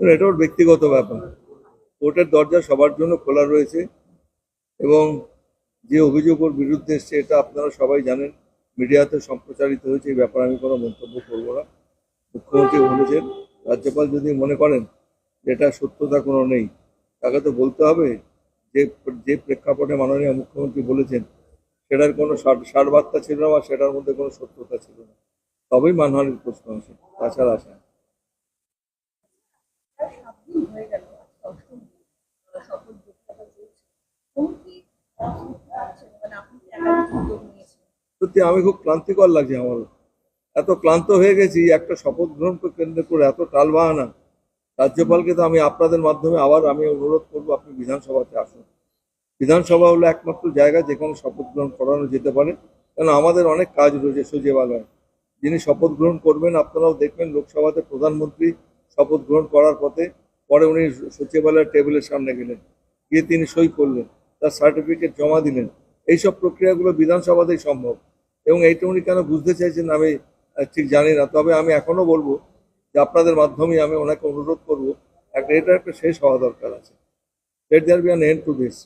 এটা ওর ব্যক্তিগত ব্যাপার। কোর্টের দরজা সবার জন্য খোলা রয়েছে এবং যে অভিযোগ ওর বিরুদ্ধে এসছে, এটা আপনারা সবাই জানেন, মিডিয়াতে সম্প্রচারিত হয়েছে, এই ব্যাপারে আমি কোনো মন্তব্য করব না। মুখ্যমন্ত্রী বলেছেন, রাজ্যপাল যদি মনে করেন এটা সত্যতা কোনো নেই তাকে তো বলতে হবে যে যে প্রেক্ষাপটে মাননীয় মুখ্যমন্ত্রী বলেছেন সেটার কোনো সার- সারবার্তা ছিল না বা সেটার মধ্যে কোনো সত্যতা ছিল না। তবেই মানহানির প্রশ্ন আসে তাছাড়া আসে না। মানে সত্যি আমি খুব ক্লান্তিকর লাগছে আমার। এত ক্লান্ত হয়ে গেছি একটা শপথ গ্রহণকে কেন্দ্র করে এত টালবাহানা। রাজ্যপালকে তো আমি আপনাদের মাধ্যমে আবার আমি অনুরোধ করব, আপনি বিধানসভাতে আসুন। বিধানসভা হলো একমাত্র জায়গা যেখানে শপথ গ্রহণ করানো যেতে পারে। কেন আমাদের অনেক কাজ রয়েছে সচিবালয়। যিনি শপথ গ্রহণ করবেন, আপনারাও দেখবেন লোকসভাতে প্রধানমন্ত্রী শপথ গ্রহণ করার পথে, পরে উনি সচিবালয়ের টেবিলের সামনে গেলেন, গিয়ে তিনি সই করলেন, তার সার্টিফিকেট জমা দিলেন। এইসব প্রক্রিয়াগুলো বিধানসভাতেই সম্ভব। এবং এইটা উনি কেন বুঝতে চাইছেন আমি ঠিক জানি না, তবে আমি এখনও বলব যে আপনাদের মাধ্যমে আমি ওনাকে অনুরোধ করব, একটা এটা একটা শেষ হওয়া দরকার আছে। Let there be an end to this